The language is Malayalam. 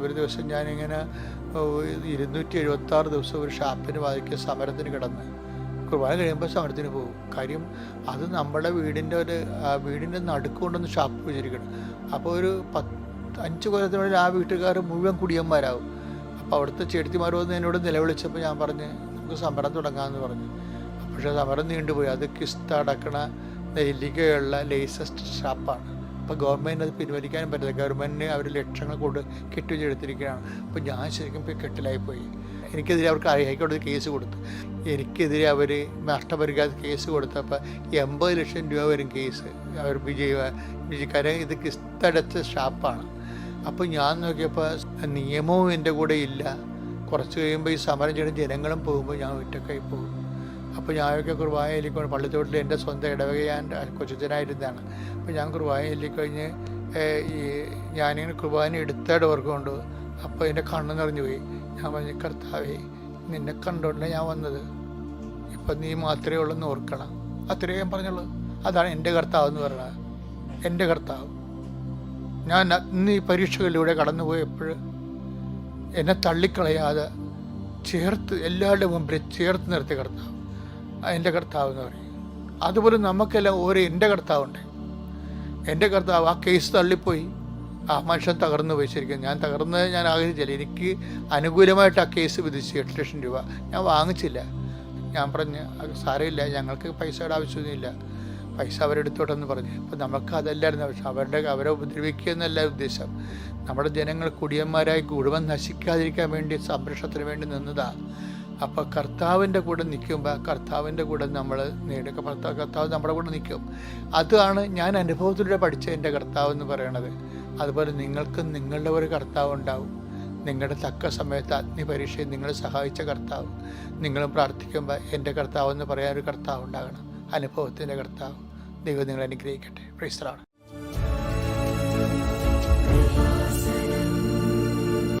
ഒരു ദിവസം ഞാനിങ്ങനെ ഇരുന്നൂറ്റി എഴുപത്തി ആറ് ദിവസം ഒരു ഷാപ്പിന് വായിക്കുക സമരത്തിന് കിടന്ന്. കുർബാന കഴിയുമ്പോൾ സമരത്തിന് പോകും. കാര്യം അത് നമ്മുടെ വീടിന്റെ ഒരു വീടിന്റെ നടുക്ക് കൊണ്ടൊന്ന് ഷാപ്പ് വെച്ചിരിക്കണം. അപ്പോൾ ഒരു പത്ത് അഞ്ച് കൊല്ലത്തിനുള്ളിൽ ആ വീട്ടുകാർ മുഴുവൻ കുടിയന്മാരാകും അപ്പോൾ അവിടുത്തെ വന്ന് എന്നോട് നിലവിളിച്ചപ്പോൾ ഞാൻ പറഞ്ഞ് നമുക്ക് സമരം തുടങ്ങാമെന്ന് പറഞ്ഞു. പക്ഷേ സമരം നീണ്ടുപോയി. അത് കിസ്ത അടക്കണ നെല്ലിക്കയുള്ള ലേസസ്റ്റ് ഷാപ്പാണ്. അപ്പോൾ ഗവൺമെന്റ് അത് പിൻവലിക്കാനും പറ്റില്ല ഗവൺമെന്റിന് അവർ ലക്ഷങ്ങൾ കൊണ്ട് കെട്ടിവെച്ചെടുത്തിരിക്കുകയാണ് അപ്പോൾ ഞാൻ ശരിക്കും കെട്ടിലായിപ്പോയി. എനിക്കെതിരെ അവർക്ക് ഹൈക്കോടതി കേസ് കൊടുത്തു. എനിക്കെതിരെ അവർ നഷ്ടപരിഹാര കേസ് കൊടുത്തപ്പോൾ എൺപത് ലക്ഷം രൂപ വരും കേസ്. അവർ വിജയ വിജയക്കാരെ ഇത് കിസ്തടച്ച ഷാപ്പാണ് അപ്പോൾ ഞാൻ നോക്കിയപ്പോൾ നിയമവും എന്റെ കൂടെ ഇല്ല. കുറച്ച് കഴിയുമ്പോൾ ഈ സമരം ചെയ്യുന്ന ജനങ്ങളും പോകുമ്പോൾ ഞാൻ ഒറ്റക്കായി പോകും. അപ്പോൾ ഞാനൊക്കെ കുർബാന ചൊല്ലിക്കൊണ്ട് പള്ളിത്തോട്ടിൽ എന്റെ സ്വന്തം ഇടവക ഞാൻ കൊച്ചുച്ചനായിരുന്നതാണ് അപ്പോൾ ഞാൻ കുർബാന ചൊല്ലിക്കഴിഞ്ഞ് ഈ ഞാനിങ്ങനെ കുർബാന എടുത്തായിട്ട് ഓർക്കുകൊണ്ട് അപ്പോൾ എന്റെ കണ്ണ് നിറഞ്ഞു പോയി. ഞാൻ പറഞ്ഞു കർത്താവേ നിന്നെ കണ്ടോണ്ടേ ഞാൻ വന്നത്. ഇപ്പം നീ മാത്രമേ ഉള്ളൂ എന്ന് ഓർക്കണം. അത്രയേ ഞാൻ പറഞ്ഞുള്ളൂ. അതാണ് എന്റെ കർത്താവ് എന്ന് പറയുന്നത്. എന്റെ കർത്താവ്. ഞാൻ ഇന്ന് ഈ പരീക്ഷകളിലൂടെ കടന്നുപോയപ്പോൾ എന്നെ തള്ളിക്കളയാതെ ചേർത്ത് എല്ലാവരുടെ മുമ്പിൽ ചേർത്ത് നിർത്തിയ കർത്താവ്. എന്റെ കർത്താവ് എന്ന് പറയും. അതുപോലെ നമുക്കെല്ലാം ഓരോ എന്റെ കർത്താവുണ്ട്. എന്റെ കർത്താവ് ആ കേസ് തള്ളിപ്പോയി. ആ മനുഷ്യൻ തകർന്നു പോയി ഞാൻ തകർന്നത് ഞാൻ ആഗ്രഹിച്ചില്ല. എനിക്ക് അനുകൂലമായിട്ട് ആ കേസ് വിധിച്ചു എട്ട് ലക്ഷം രൂപ. ഞാൻ വാങ്ങിച്ചില്ല. ഞാൻ പറഞ്ഞ് സാരമില്ല. ഞങ്ങൾക്ക് പൈസയുടെ ആവശ്യമൊന്നുമില്ല. പൈസ അവരെടുത്തോട്ടെന്ന് പറഞ്ഞു. അപ്പം നമുക്ക് അതല്ലായിരുന്നു. അവരുടെ അവരെ ഉപദ്രവിക്കുക എന്നല്ല ഉദ്ദേശം. നമ്മുടെ ജനങ്ങൾ കുടിയന്മാരായി കുടുംബം നശിക്കാതിരിക്കാൻ വേണ്ടി സംരക്ഷണത്തിന് വേണ്ടി നിന്നതാ. അപ്പോൾ കർത്താവിന്റെ കൂടെ നിൽക്കുമ്പോൾ കർത്താവിന്റെ കൂടെ നമ്മൾ നേടുക കർത്താവ് കർത്താവ് നമ്മുടെ കൂടെ നിൽക്കും. അതാണ് ഞാൻ അനുഭവത്തിലൂടെ പഠിച്ച എന്റെ കർത്താവ് എന്ന് പറയണത്. അതുപോലെ നിങ്ങൾക്കും നിങ്ങളുടെ ഒരു കർത്താവ് ഉണ്ടാവും. നിങ്ങളുടെ തക്ക സമയത്ത് അഗ്നിപരീക്ഷയിൽ നിങ്ങളെ സഹായിച്ച കർത്താവ്. നിങ്ങൾ പ്രാർത്ഥിക്കുമ്പോൾ എന്റെ കർത്താവ് എന്ന് പറയാൻ ഒരു കർത്താവ് ഉണ്ടാകണം. അനുഭവത്തിന്റെ കർത്താവ്. ദൈവം നിങ്ങളെ അനുഗ്രഹിക്കട്ടെ. പ്രൈസ്തലാണ്